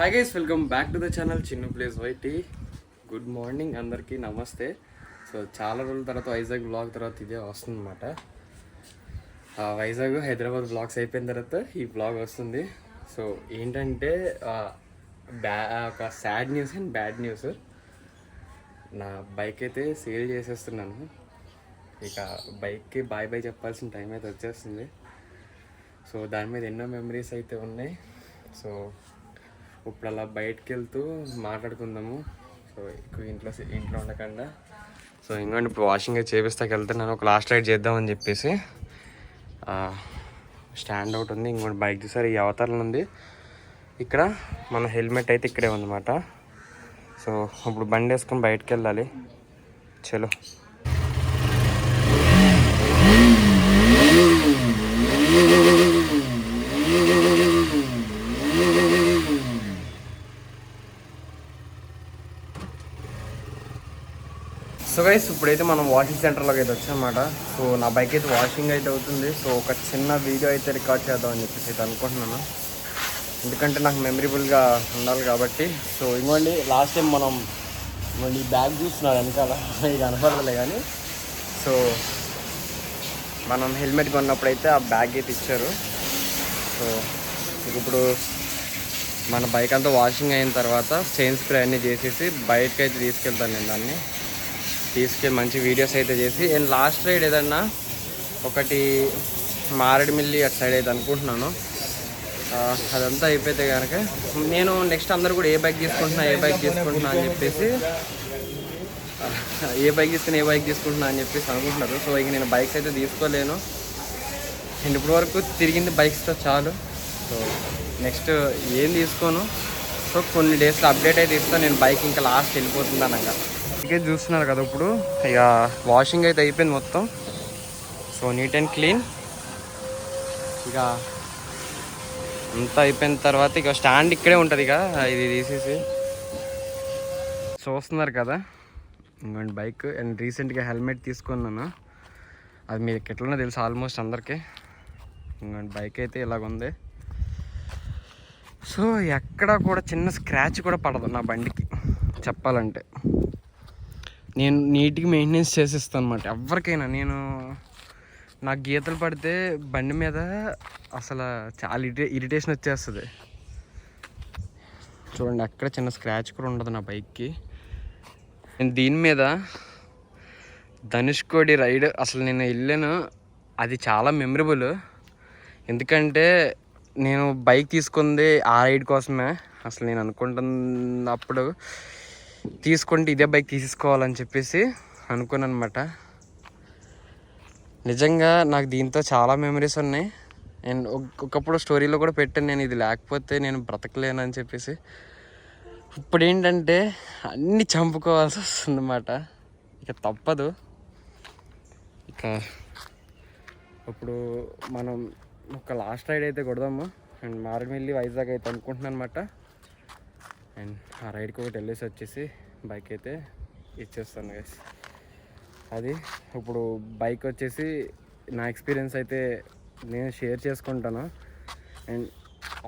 Hi guys welcome back to the channel చిన్న place వైటీ good morning అందరికీ నమస్తే. సో చాలా రోజుల తర్వాత వైజాగ్ బ్లాగ్ తర్వాత ఇదే వస్తుందన్నమాట. వైజాగ్ హైదరాబాద్ బ్లాగ్స్ అయిపోయిన తర్వాత ఈ బ్లాగ్ వస్తుంది. సో ఏంటంటే బ్యా ఒక sad news and bad news నా బైక్ అయితే సేల్ చేసేస్తున్నాను. ఇక బైక్కి బాయ్ బాయ్ చెప్పాల్సిన టైం అయితే వచ్చేస్తుంది. సో దాని మీద ఎన్నో మెమరీస్ అయితే ఉన్నాయి. సో ఇప్పుడు అలా బయటకు వెళ్తూ మాట్లాడుకుందాము. సో ఎక్కువ ఇంట్లో ఇంట్లో ఉండకుండా. సో ఇంకోండి ఇప్పుడు వాషింగ్ అయితే చేపిస్తాకి వెళ్తున్నాను. ఒక లాస్ట్ రైడ్ చేద్దామని చెప్పేసి. స్టాండ్ అవుట్ ఉంది. ఇంకోటి బైక్ చూసారు? ఈ అవతారంలో ఉంది. ఇక్కడ మన హెల్మెట్ అయితే ఇక్కడే ఉందన్నమాట. సో ఇప్పుడు బండి వేసుకొని బయటకు వెళ్ళాలి చలో సో గైస్ ఇప్పుడైతే మనం వాషింగ్ సెంటర్లోకి అయితే వచ్చామన్నమాట. సో నా బైక్ అయితే వాషింగ్ అయితే అవుతుంది. సో ఒక చిన్న వీడియో అయితే రికార్డ్ చేద్దామని చెప్పేసి అయితే అనుకుంటున్నాను. ఎందుకంటే నాకు మెమరబుల్గా ఉండాలి కాబట్టి. సో ఇంకోండి లాస్ట్ టైం మనం ఈ బ్యాగ్ చూస్తున్నారు వెనకాల. ఇది కనపడలే కానీ. సో మనం హెల్మెట్ కొన్నప్పుడు అయితే ఆ బ్యాగ్ అయితే ఇచ్చారు. సో ఇప్పుడు మన బైక్ అంతా వాషింగ్ అయిన తర్వాత చైన్ స్ప్రే అన్నీ చేసేసి బయటకి అయితే తీసుకెళ్తాను నేను దాన్ని. తీసుకెళ్ళి మంచి వీడియోస్ అయితే చేసి. అండ్ లాస్ట్ రైడ్ ఏదన్నా ఒకటి మారేడుమిల్లి అటు సైడ్ అయితే అనుకుంటున్నాను. అదంతా అయిపోతే కనుక నేను నెక్స్ట్ అందరు కూడా ఏ బైక్ తీసుకుంటున్నా ఏ బైక్ తీసుకుంటున్నా అని చెప్పేసి ఏ బైక్ తీసుకుని ఏ బైక్ తీసుకుంటున్నా అని చెప్పేసి అనుకుంటున్నారు. సో ఇక నేను బైక్స్ అయితే తీసుకోలేను. అండ్ ఇప్పటి వరకు తిరిగింది బైక్స్తో చాలు. సో నెక్స్ట్ ఏం తీసుకోను. సో కొన్ని డేస్లో అప్డేట్ అయితే ఇస్తాను నేను బైక్ ఇంకా లాస్ట్ వెళ్ళిపోతుంది అనగా ఇకే చూస్తున్నారు కదా ఇప్పుడు. ఇక వాషింగ్ అయితే అయిపోయింది మొత్తం. సో నీట్ అండ్ క్లీన్ ఇక అంతా అయిపోయిన తర్వాత ఇక స్టాండ్ ఇక్కడే ఉంటుంది ఇక ఇది తీసేసి. చూస్తున్నారు కదా. ఇంకోండి బైక్ అండ్ రీసెంట్గా హెల్మెట్ తీసుకున్నాను. అది మీకు ఎట్లనో తెలుసు ఆల్మోస్ట్ అందరికీ. ఇంకోండి బైక్ అయితే ఇలాగుంది సో ఎక్కడ కూడా చిన్న స్క్రాచ్ కూడా పడదు నా బండికి చెప్పాలంటే. నేను నీట్గా మెయింటెనెన్స్ చేసేస్తాను అనమాట ఎవరికైనా నేను నాకు గీతలు పడితే బండి మీద అసలు చాలా ఇరిటే ఇరిటేషన్ వచ్చేస్తుంది. చూడండి అక్కడ చిన్న స్క్రాచ్ కూడా ఉండదు నా బైక్కి. నేను దీని మీద ధనుష్కోడి రైడ్ అసలు నేను వెళ్ళాను. అది చాలా మెమరబుల్. ఎందుకంటే నేను బైక్ తీసుకుంది ఆ రైడ్ కోసమే. అసలు నేను అనుకుంటున్నప్పుడు తీసుకుంటే ఇదే బైక్ తీసుకోవాలని చెప్పేసి అనుకున్నానమాట. అనమాట నిజంగా నాకు దీంతో చాలా మెమరీస్ ఉన్నాయి. అండ్ ఒకప్పుడు స్టోరీలో కూడా పెట్టాను నేను ఇది లేకపోతే నేను బ్రతకలేను అని చెప్పేసి. ఇప్పుడు ఏంటంటే అన్నీ చంపుకోవాల్సి వస్తుందన్నమాట. ఇక తప్పదు. ఇక ఇప్పుడు మనం ఒక లాస్ట్ రైడ్ అయితే కొడదాము. అండ్ మారేడుమిల్లి వైజాగ్ అయితే అనుకుంటున్నాను అనమాట అండ్ ఆ రైడ్కి ఒకటి వెళ్ళేసి వచ్చేసి బైక్ అయితే ఇచ్చేస్తాను గైస్ అది ఇప్పుడు బైక్ వచ్చేసి నా ఎక్స్పీరియన్స్ అయితే నేను షేర్ చేసుకుంటాను. అండ్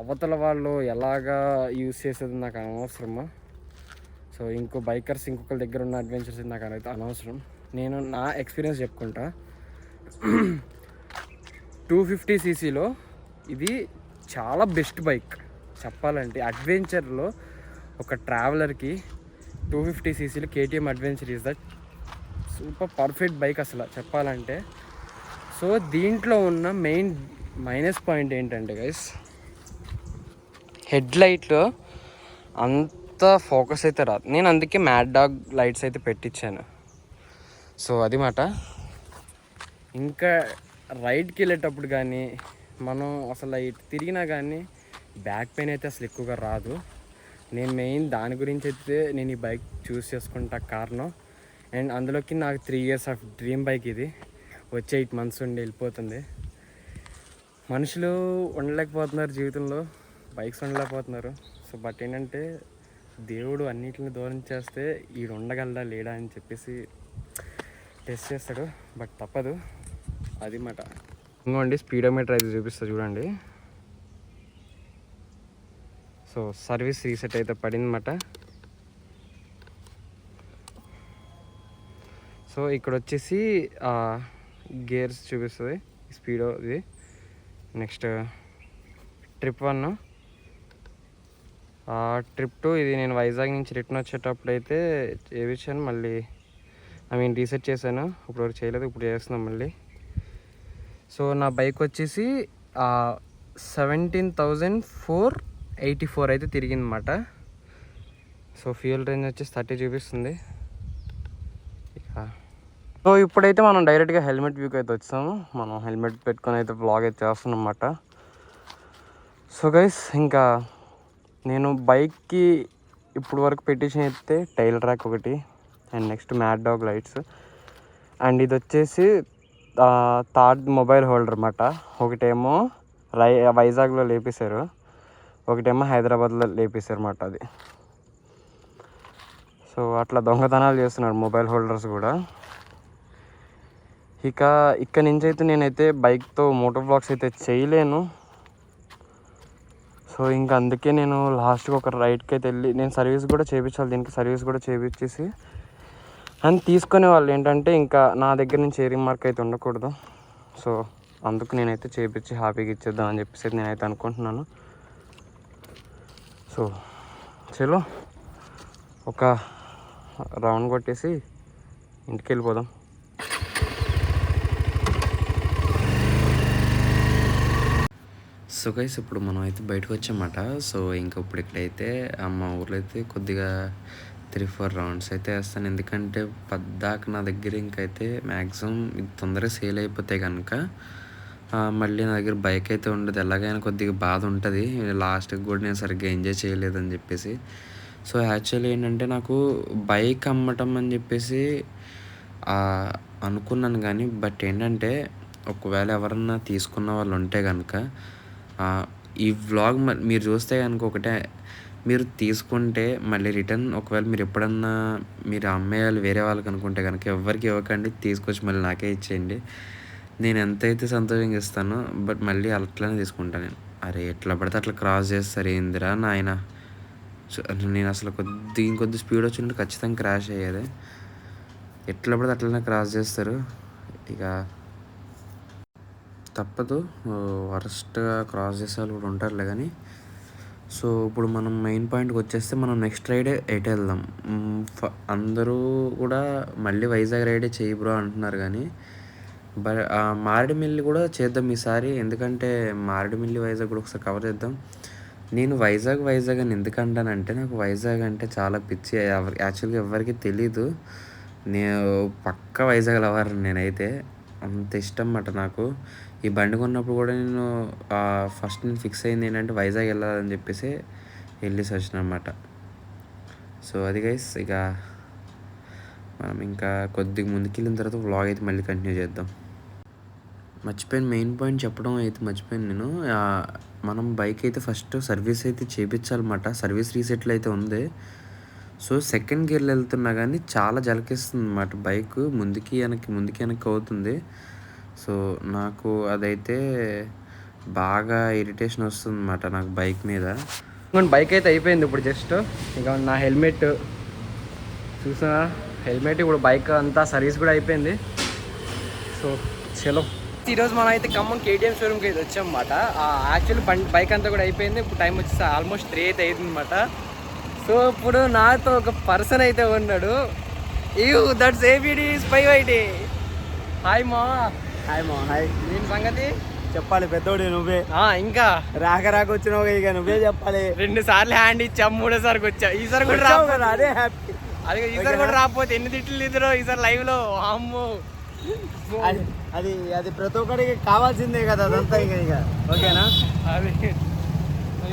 అవతల వాళ్ళు ఎలాగా యూస్ చేసేది నాకు అనవసరము? సో ఇంకో బైకర్స్ ఇంకొకరి దగ్గర ఉన్న అడ్వెంచర్స్ నాకు అనేది అనవసరం. నేను నా ఎక్స్పీరియన్స్ చెప్పుకుంటా. టూ ఫిఫ్టీ సీసీలో ఇది చాలా బెస్ట్ బైక్. చెప్పాలంటే అడ్వెంచర్లో ఒక ట్రావెలర్కి two fifty సీసీలు KTM adventure is the super perfect bike అసలు చెప్పాలంటే. సో దీంట్లో ఉన్న మెయిన్ మైనస్ పాయింట్ ఏంటంటే గైస్ హెడ్ లైట్లో అంత ఫోకస్ అయితే రాదు. నేను అందుకే మ్యాడ్ డాగ్ లైట్స్ అయితే పెట్టించాను సో అది మాట. ఇంకా రైడ్కి వెళ్ళేటప్పుడు కానీ మనం అసలు ఇటు తిరిగినా కానీ బ్యాక్ పెయిన్ అయితే అసలు ఎక్కువగా రాదు. నేను మెయిన్ దాని గురించి అయితే నేను ఈ బైక్ చూస్ చేసుకుంటా కారణం అండ్ అందులోకి నాకు three years of dream bike ఇది. వచ్చే ఎయిట్ మంత్స్ ఉండి వెళ్ళిపోతుంది. మనుషులు ఉండలేకపోతున్నారు జీవితంలో. బైక్స్ ఉండలేకపోతున్నారు. సో బట్ ఏంటంటే దేవుడు అన్నిటిని దూరం చేస్తే ఈడు ఉండగలడా లేడా అని చెప్పేసి టెస్ట్ చేస్తాడు. బట్ తప్పదు. అది మాట. ఇంకోండి స్పీడోమీటర్ అయితే చూపిస్తా చూడండి. సో సర్వీస్ రీసెట్ అయితే పడిందన్నమాట. సో ఇక్కడ వచ్చేసి గేర్స్ చూపిస్తుంది స్పీడ్ ఇది. Next trip one. Trip two ఇది నేను వైజాగ్ నుంచి రిటర్న్ వచ్చేటప్పుడు అయితే చేయించాను మళ్ళీ ఐ మీన్ రీసెట్ చేశాను. ఇప్పుడు చేయలేదు ఇప్పుడు చేస్తున్నాం మళ్ళీ. సో నా బైక్ వచ్చేసి seventeen thousand four eighty four అయితే తిరిగిందన్నమాట. సో ఫ్యూయల్ రేంజ్ వచ్చేసి థర్టీ చూపిస్తుంది ఇక. సో ఇప్పుడైతే మనం డైరెక్ట్గా హెల్మెట్ వ్యూకి అయితే వచ్చాము. మనం హెల్మెట్ పెట్టుకొని అయితే బ్లాగ్ అయితే చేస్తున్నాం అన్నమాట సో గైస్ ఇంకా నేను బైక్కి ఇప్పుడు వరకు పెటిషన్ అయితే టైల్ ట్రాక్ ఒకటి అండ్ నెక్స్ట్ మ్యాట్ డాగ్ లైట్స్. అండ్ ఇది వచ్చేసి థర్డ్ మొబైల్ హోల్డర్ అన్నమాట. ఒకటేమో రై వైజాగ్లో లేపేశారు. ఒకటేమో హైదరాబాద్లో లేపేశారు అన్నమాట అది. సో అట్లా దొంగతనాలు చేస్తున్నారు మొబైల్ హోల్డర్స్ కూడా. ఇక ఇక్కడ నుంచి అయితే నేనైతే బైక్తో మోటర్ బ్లాగ్స్ అయితే చేయలేను. సో ఇంకా అందుకే నేను లాస్ట్కి ఒక రైడ్కి అయితే వెళ్ళి నేను సర్వీస్ కూడా చేయించాలి దీనికి సర్వీస్ కూడా చేయించేసి అండ్ తీసుకునే వాళ్ళు ఏంటంటే ఇంకా నా దగ్గర నుంచి ఏరింగ్ మార్క్ అయితే ఉండకూడదు. సో అందుకు నేనైతే చేపించి హ్యాపీగా ఇచ్చేద్దాం అని చెప్పేసి నేనైతే అనుకుంటున్నాను. సో చలో ఒక రౌండ్ కొట్టేసి ఇంటికి వెళ్ళిపోదాం సో గైస్ ఇప్పుడు మనం అయితే బయటకు వచ్చామన్నమాట సో ఇంకా ఇప్పుడు ఇక్కడైతే ఆ మా ఊర్లో అయితే కొద్దిగా త్రీ ఫోర్ రౌండ్స్ అయితే వేస్తాను. ఎందుకంటే పద్దాక నా దగ్గర ఇంకైతే మ్యాక్సిమం ఇది తొందరగా సేల్ అయిపోతే కనుక మళ్ళీ నా దగ్గర బైక్ అయితే ఉండదు. ఎలాగైనా కొద్దిగా బాధ ఉంటుంది. లాస్ట్కి కూడా నేను సరిగ్గా ఎంజాయ్ చేయలేదని చెప్పేసి. సో యాక్చువల్లీ ఏంటంటే నాకు బైక్ అమ్మటం అని చెప్పేసి అనుకున్నాను కానీ బట్ ఏంటంటే ఒకవేళ ఎవరన్నా తీసుకున్న వాళ్ళు ఉంటే కనుక ఈ వ్లాగ్ మ- మీరు చూస్తే కనుక ఒకటే మీరు తీసుకుంటే మళ్ళీ రిటర్న్ ఒకవేళ మీరు ఎప్పుడన్నా మీరు అమ్మేయాలి వేరే వాళ్ళకి అనుకుంటే కనుక ఎవరికి ఇవ్వకండి తీసుకొచ్చి మళ్ళీ నాకే ఇచ్చేయండి. నేను ఎంతైతే సంతోషంగా ఇస్తానో బట్ మళ్ళీ అట్లనే తీసుకుంటాను నేను. అరే ఎట్లా పడితే అట్లా క్రాస్ చేస్తారు ఏందిరా నాయన. నేను అసలు కొద్ది ఇంకొద్ది స్పీడ్ వచ్చి ఉంటే ఖచ్చితంగా క్రాష్ అయ్యేది. ఎట్లా పడితే అట్లనే క్రాస్ చేస్తారు. ఇక తప్పదు. వరస్ట్గా క్రాస్ చేసే వాళ్ళు కూడా ఉంటారులే కానీ. సో ఇప్పుడు మనం మెయిన్ పాయింట్కి వచ్చేస్తే మనం నెక్స్ట్ రైడే ఎటు వెళ్దాం? ఫ- అందరూ కూడా మళ్ళీ వైజాగ్ రైడే చేయి బ్రో అంటున్నారు కానీ బట్ మారేడుమిల్లి కూడా చేద్దాం ఈసారి. ఎందుకంటే మారేడుమిల్లి వైజాగ్ కూడా ఒకసారి కవర్ చేద్దాం. నేను వైజాగ్ వైజాగ్ అని ఎందుకు అంటానంటే నాకు వైజాగ్ అంటే చాలా పిచ్చి. ఎవరి యాక్చువల్గా ఎవరికి తెలీదు. నేను పక్క వైజాగ్ లవర్ నేనైతే అంత ఇష్టం అన్నమాట నాకు. ఈ బండి కొన్నప్పుడు కూడా నేను ఫస్ట్ నేను ఫిక్స్ అయింది ఏంటంటే వైజాగ్ వెళ్ళాలని చెప్పేసి వెళ్ళేసి వచ్చిన అనమాట సో అది గైస్ ఇక మనం ఇంకా కొద్దిగా ముందుకు వెళ్ళిన తర్వాత వ్లాగ్ అయితే మళ్ళీ కంటిన్యూ చేద్దాం. మర్చిపోయిన. మెయిన్ పాయింట్ చెప్పడం అయితే మర్చిపోయాను నేను. మనం బైక్ అయితే ఫస్ట్ సర్వీస్ అయితే చేయించాలన్నమాట సర్వీస్ రీసెట్లు అయితే ఉంది. సో సెకండ్ గేర్లో వెళ్తున్నా కానీ చాలా జలకిస్తుంది అన్నమాట బైక్ ముందుకి వెనక్కి ముందుకి వెనక్కి అవుతుంది. సో నాకు అదైతే బాగా ఇరిటేషన్ వస్తుంది అన్నమాట నాకు బైక్ మీద. బైక్ అయితే అయిపోయింది ఇప్పుడు జస్ట్ ఇక నా హెల్మెట్ చూసా హెల్మెట్ ఇప్పుడు బైక్ అంతా సర్వీస్ కూడా అయిపోయింది. సో చలో ఈరోజు మనం అయితే ఖమ్మం కేటీఎం షోరూమ్కి అయితే వచ్చామన్నమాట. యాక్చువల్లీ బండి బైక్ అంతా కూడా అయిపోయింది. ఇప్పుడు టైం వచ్చేసి ఆల్మోస్ట్ త్రీ అయితే అయింది అనమాట సో ఇప్పుడు నాతో ఒక పర్సన్ అయితే ఉన్నాడు. యూ దట్స్ ఏబిడి స్పై వైటి హాయ్ మా హాయ్ మా హాయ్ నేను సంగతి? చెప్పాలి పెద్దోడు నువ్వే. ఆ, ఇంకా? రాక రాక వచ్చినావు ఇక నువ్వే చెప్పాలి. రెండు సార్లు హ్యాండ్ ఇచ్చా మూడోసారికి వచ్చా. ఈసారి కూడా కదా, అదే హ్యాపీ అది ఈసారి కూడా రాకపోతే ఎన్ని తిట్లు ఇద్దరు ఈసారి లైవ్లో? అమ్మో అది అది అది ప్రతి ఒక్కడికి కావాల్సిందే కదా అదంతా ఇక ఇక. ఓకేనా? అది.